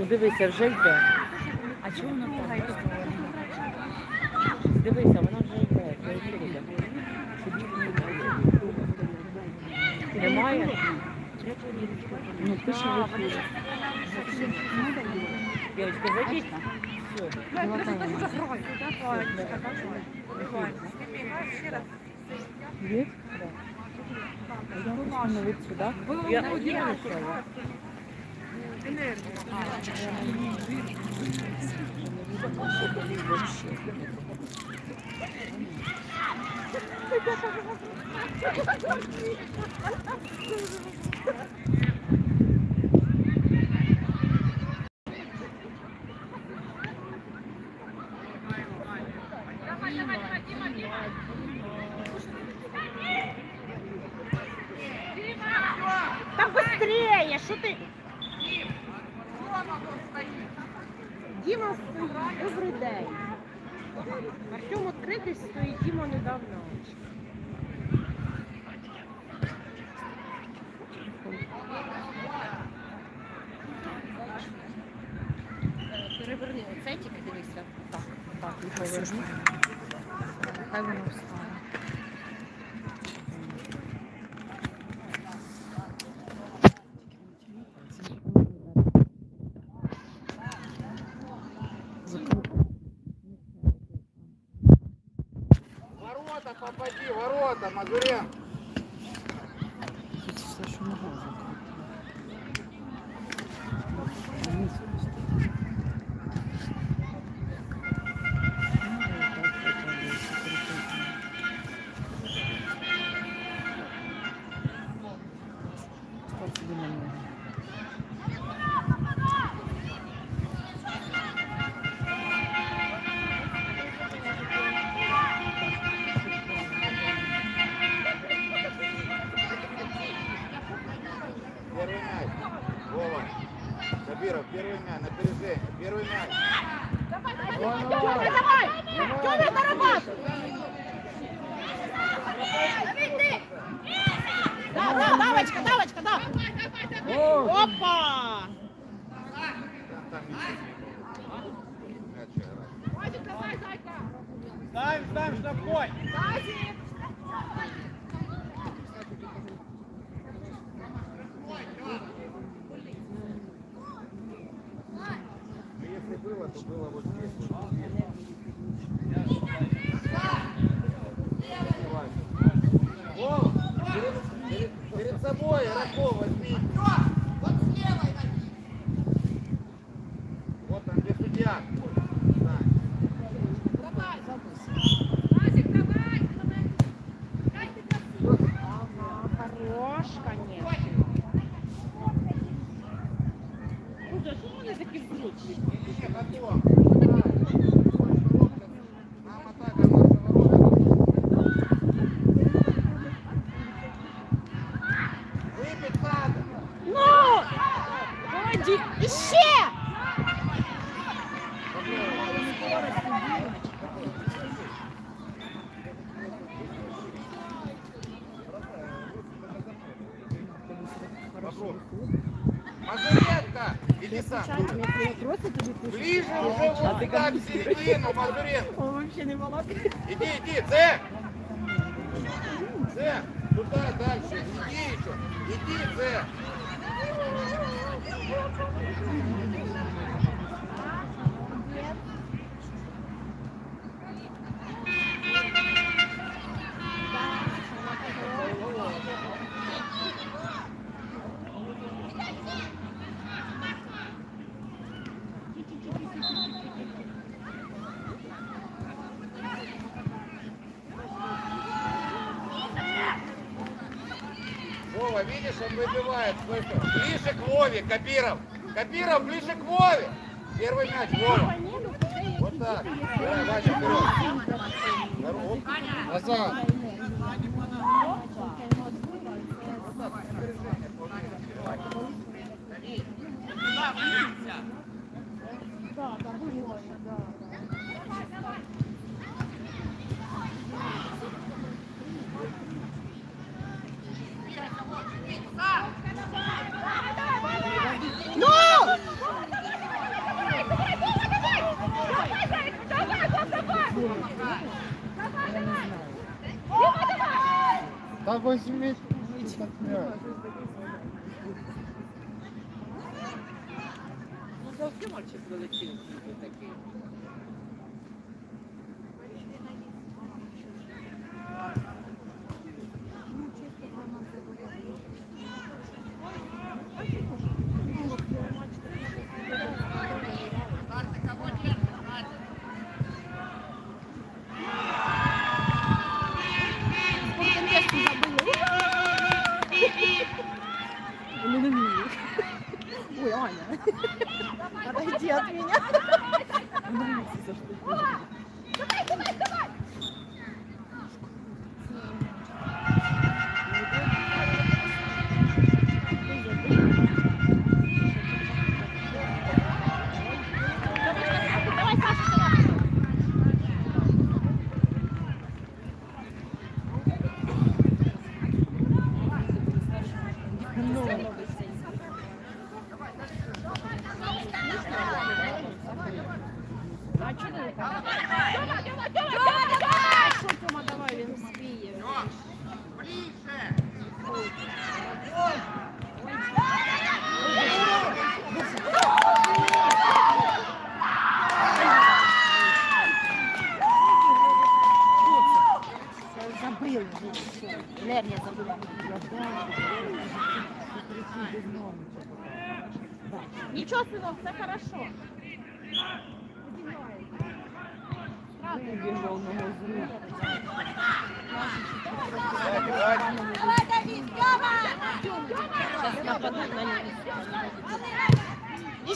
Ну дивися, вже йде. А чого воно так? Дивися, вона вже йде. Немає? Ну, пише в ефірі. Дівчатка, зайдіть. Є? Да. Я хочу навіть сюди. Я, я вийшла. Та быстрее, що ти? Діма стоїть, добрий день. Артем відкритий стоїть, Діма недавно. Переверни оце тільки дивися. Так, так, і поверну. Хай воно встане. Опа! Там, там ничего не было. Мяч играть. Вадик, давай, зайка! Ставим, ставим штрафной. Тазик! Ну, если было, то было вот здесь. Вот здесь. Мазуренко, иди сам. Ближе уже вот туда, в середину, Мазуренко. Он вообще не молод. Иди, иди, Зэ! Зэ, туда дальше, иди еще. Иди, Зэ. Вова, видишь, он выбивает. Ближе к Вове, Кабиров. Кабиров, ближе к Вове. Первый мяч, Вова. Вот так. Давай, Ваня, вперед. Здорово. Оп. Назад. Да возьми. Ну, завжди мальчик вилетів такий.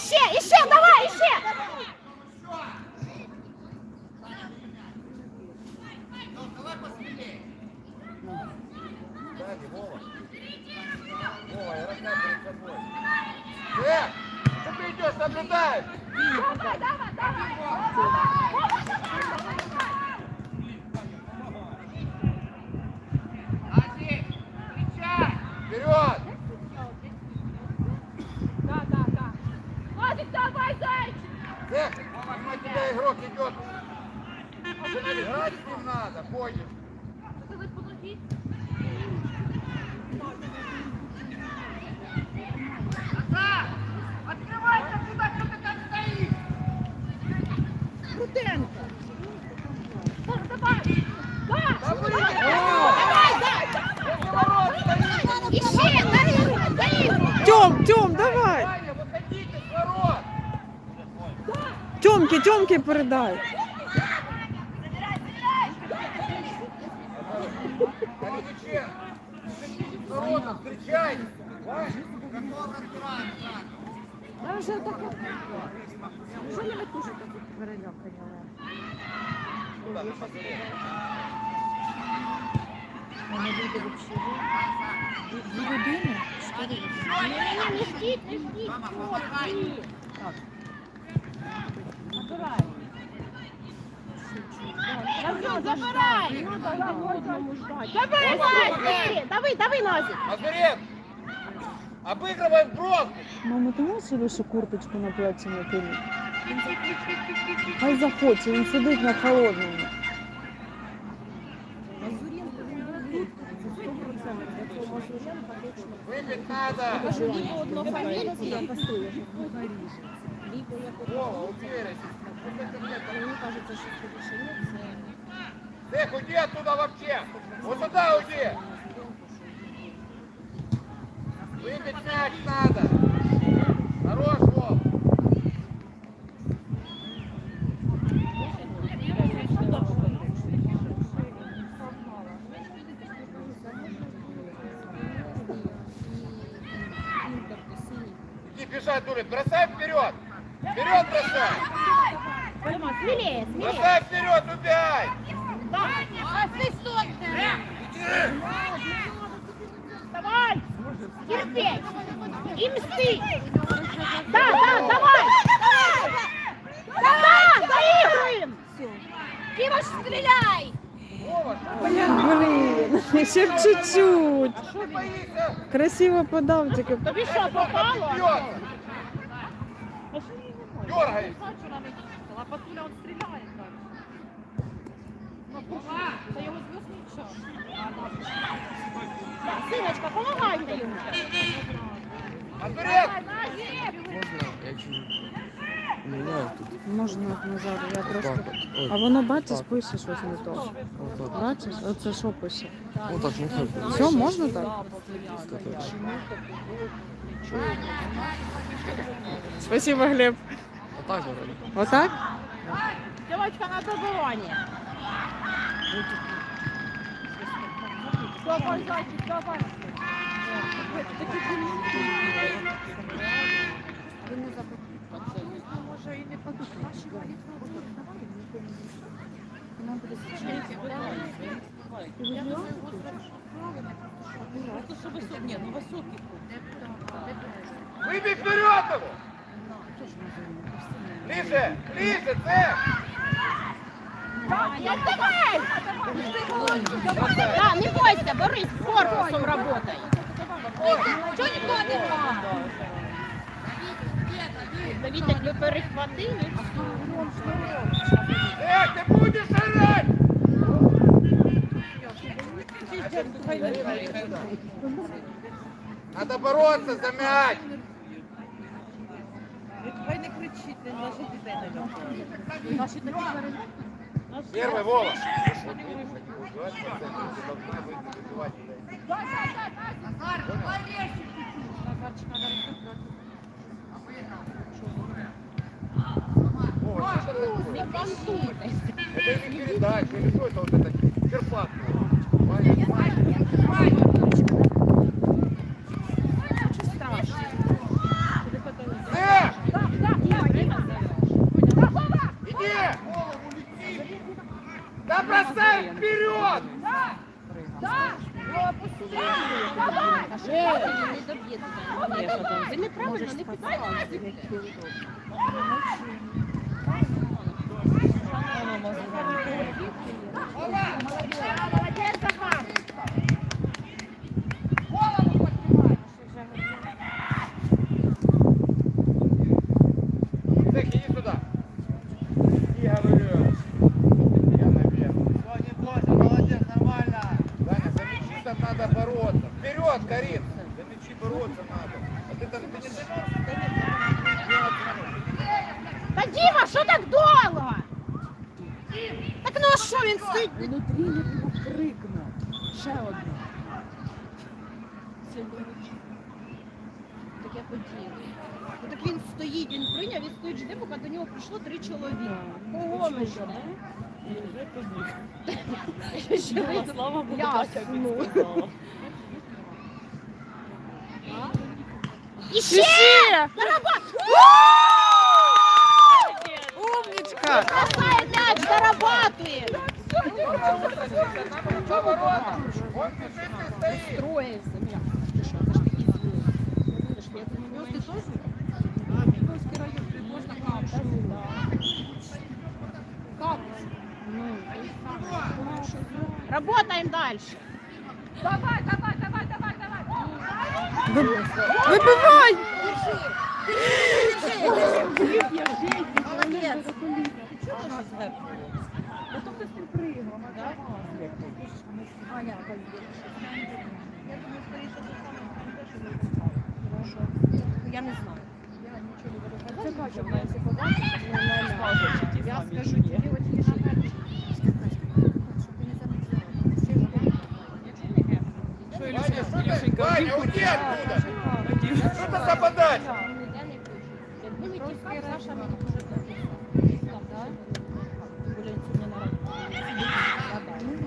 Іще, іще, давай, іще! Сзади, Вова. Вова, я разнял перед собой. Э, что ты идешь, наблюдаешь? Вперед! Да, да, да. Владик, давай, зайчик! Эх, на тебя игрок идет. Играть с ним надо, понял. Сказать подожди. Открывайся, куда кто ты там стоишь? Крутенко. Да, давай. Да. Да блин! Давай, зайчик. Іще, дай, дай. Тём, Тём, давай! Тёмки, Тёмки передай. Калиниченко! С воротом встречай! Ваня! Я вже так. Що не витушити? Куда ты посмотри? Дві години? Ні-ні-ні, не ждіть, не ждіть. Хлопці. Назад, забирай! Давай, Назик! Давай, давай, Назик! Мазурек! Обыгрываем бровку! Мама, ти можеш лише курточку на плечі накинути? Хай захоче, він сидить на холодному. Выпить надо! Либо однофамільці, Вова, уверен! це рішення це... Эх, уйди оттуда вообще! Вот туда уйди! Выпить мяч надо! Хорош, Вов! Иди бежать, дури! Бросай вперед! Вперед бросай! Смілее, смілее. Бросай вперед, убегай! Давай! Терпеть! И мсти! Да, да, давай! Да, доигрываем! Кимош, стреляй! Вова, что Блін, ще б чуть-чуть. ты боишься? Красиво подав, тільки Тобі що, попало? Бьется! Дергай! Та його зв'язний час. Синочка, помагайте йому. Вперед! Міняю тут. Можна назад, я просто. Так, от. Ой, А воно бачиш, Так. пише щось не то. отак. Бачиш? Оце що пише? Отак, ну хай буде. Все, можна так? Так. Спасибо, Глеб. Отак говорю. Отак? Дівчинка на добиванні. Давай, зайчик, давай. Выбей вперед его! Ближе, ближе, Цеп! Я давай! Да, не бойся, Борис, корпусом работай. Чого не ходимо? Давид, як ви перехватили, Эх, ты будешь орать! Надо бороться за мяч! Хай не кричіть, наші дітей не наші такі Первый Вова. Вова, что это такое? Это не передача, или что это вот это? Серпак. Ви неправильно не. Молодець, Захар. Цех, иди сюда. Я говорю. Я наверх. молодець, нормально. Даня, за мячи там надо бороться. Вперед, Карин! За мячи бороться надо. А ты там ты не Та Діма, що так довго? Так ну а що він стоїть? Внутрі не крикне. Ще одна. Таке поділи. Ну так він стоїть, він прийняв, він стоїть жде, поки до нього прийшло три чоловіка. Кого ми ждемо? Слава Богу, так, як він сказала. І ще! Умничка! М'яч, Строївся м'яч. Ти що, це ж такі. Це ж я не менше. Московський район, можна капшу. Капус. Ну, Работаем дальше. Давай, давай, давай, давай, давай. Вибивай! Молодець. Я не знаю. Це бачу, вона якщо побачить, то вона скаже, чи ті Я самі, скажу, чи ні. тобі от є Ваня, что ты? Ваня, уйди оттуда! Что это за подача? Якби не ті Саша, мені дуже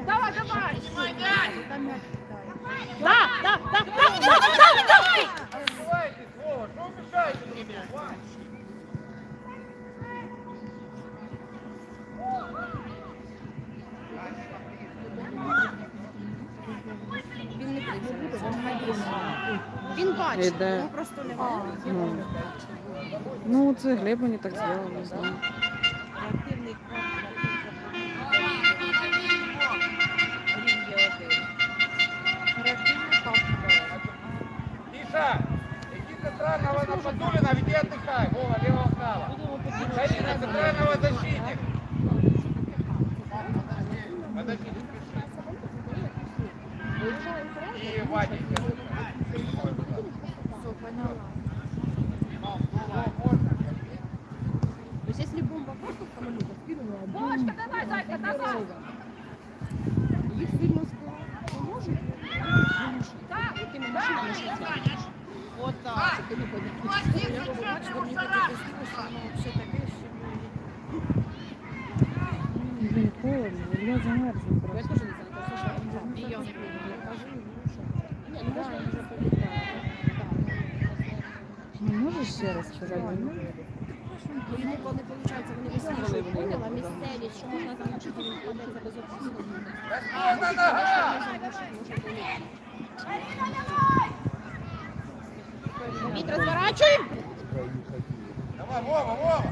Давай, давай! Да, да, да, да, да, да, давай! Він не. Він бачить, Іде. просто не Ну. Ну, це Глеб мені так зробив, не знаю. На Подулина, веди отдыхай. Вова, левого вправо. Будемо поділити. Карина, центрального защитник. Подожди, не спеши. И Ваденька. Все, поняла. Ну, ну, можно. То есть если бомба просто в самолет скинула, Булочка, давай, зайка, давай. Їх сильно скла поможуть? Так, Якими машинами ще тягнеш? Вот так. Щоб ти не подивився. Я побачила, що мені таке здалося, що воно все таке, що... Блін, холодно, я замерзла Я просто. тоже не знаю, просто что там І я за- не кажу, Не, ну Да, можно я уже вже полетать. Ну, можеш ще раз сказати? Бо йому коли виходить, вони висвітлюють, поняла, місцевість, що можна залишити, він кладеться без нога! Віть, розворачуй! Давай, Вова, Вова!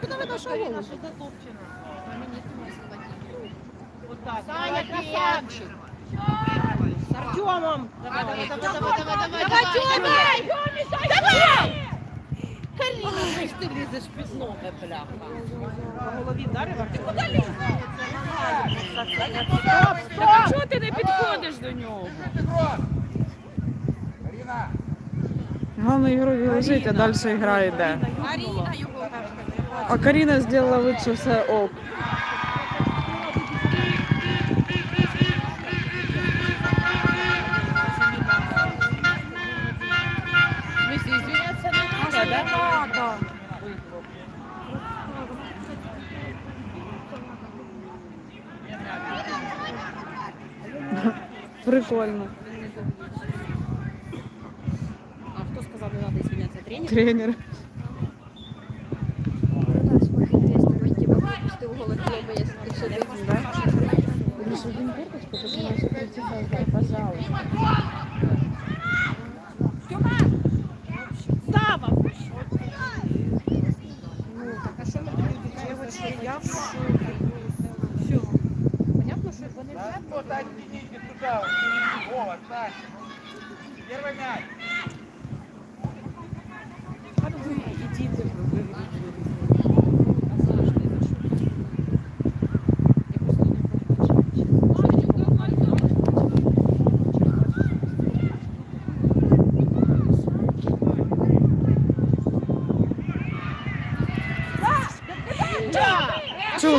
Куди ви нашу голову? Саня, красавчик! С Артемом! Давай, давай, давай, давай, давай, давай, давай, давай! Давай! Карина, ну ж ти лізеш під ноги, бляха. По голові вдарив Артем? Куди лізеш? Стоп, стоп! чого ти не підходиш до нього? Петров! Карина! Головне ігрові лежить, а далі гра йде. Аріна його А Каріна зробила вид, що все ок. Прикольно. А хто сказав, не треба извинятися? Тренер? Тренер. Лишь один курточку, потому что пожалуйста.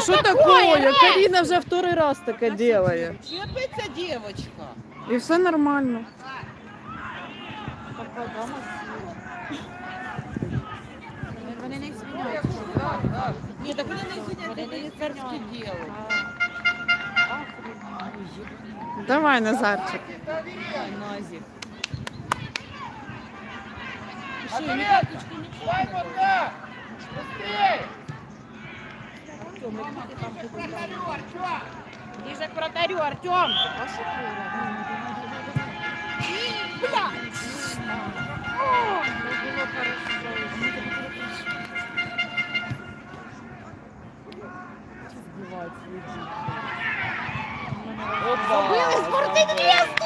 Что, что такое? Карина вже второй раз таке делає. Чепиться девочка. І все нормально. Вони не извиняються. Ні, так вони не извиняються, вони не царське діло. Давай, Назарчик. Назик. Ответ! Дай вот так! Быстрее! Ближе к вратарю, Артем! Забили спортинвест!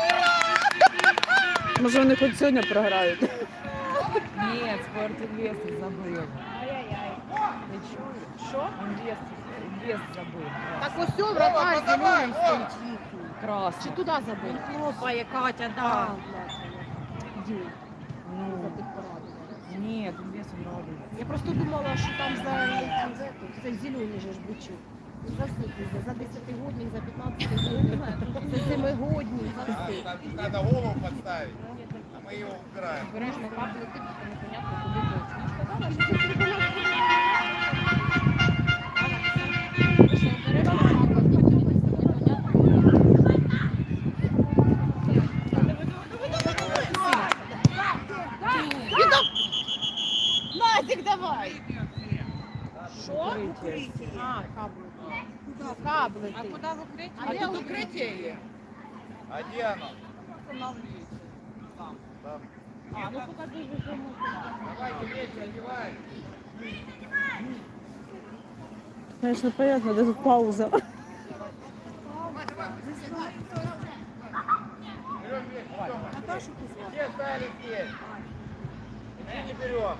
Може вони хоч сьогодні програють. Ні, спортінвест забив. Ти чуєш? Що? Інвест, інвест забив. Так ось все, подавай, зелений Вова! стоїть. Чи Красно. туди забив? Хлопає, Катя, да. Ну, ні, інвест робить. Я просто думала, що там за цей зелений же ж бичок. За везде, за 10-годних, за 15-годних, за 7-годних, за всіх. Надо, надо голову подставить, а мы его убираем. Назик, давай! Що? А, кабли. Кабли. А куди в укриття? А де укриття є? А где оно? Там. А, ну покажи можно? Давайте вещи одеваем. Конечно, понятно, даже пауза. Берем вещи. Все стали здесь. Не берем.